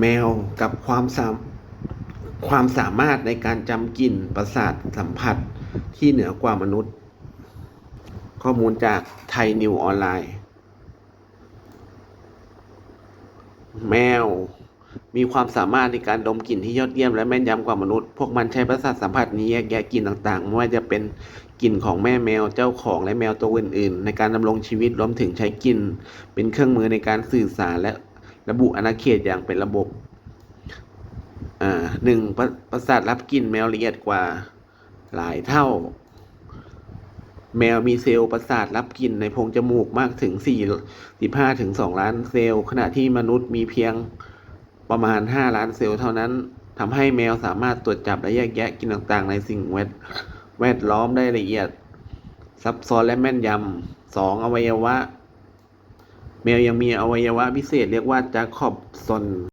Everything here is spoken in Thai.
แมวกับความสามความสามารถในการจำกลิ่นประสาทสัมผัสที่เหนือกว่ามนุษย์ ข้อมูลจากไทยนิวออนไลน์ แมวมีความสามารถในการดมกลิ่นที่ยอดเยี่ยมและแม่นยำกว่ามนุษย์ พวกมันใช้ประสาทสัมผัสนี้แยกแยะกลิ่นต่างๆ ไม่ว่าจะเป็นกลิ่นของแม่แมวเจ้าของและแมวตัวอื่นๆ ในการดำรงชีวิตรวมถึงใช้กลิ่นเป็นเครื่องมือในการสื่อสารและ ระบุอาณาเขตอย่างเป็นระบบหนึ่งประประสาทรับกลิ่นแมวละเอียดกว่าหลายเท่า แมวมีเซลล์ประสาทรับกลิ่นในโพรงจมูกมากถึง 4 15ถึง2ล้านเซลล์ ขณะที่มนุษย์มีเพียงประมาณ 5 ล้านเซลล์เท่านั้นทำให้แมวสามารถตรวจจับและแยกแยะกลิ่นต่างๆ ในสิ่งแวดแวดล้อมได้ละเอียด ซับซ้อนและแม่นยำสองอวัยวะ แมวยังมีอวัยวะพิเศษเรียกว่าจาคอบซน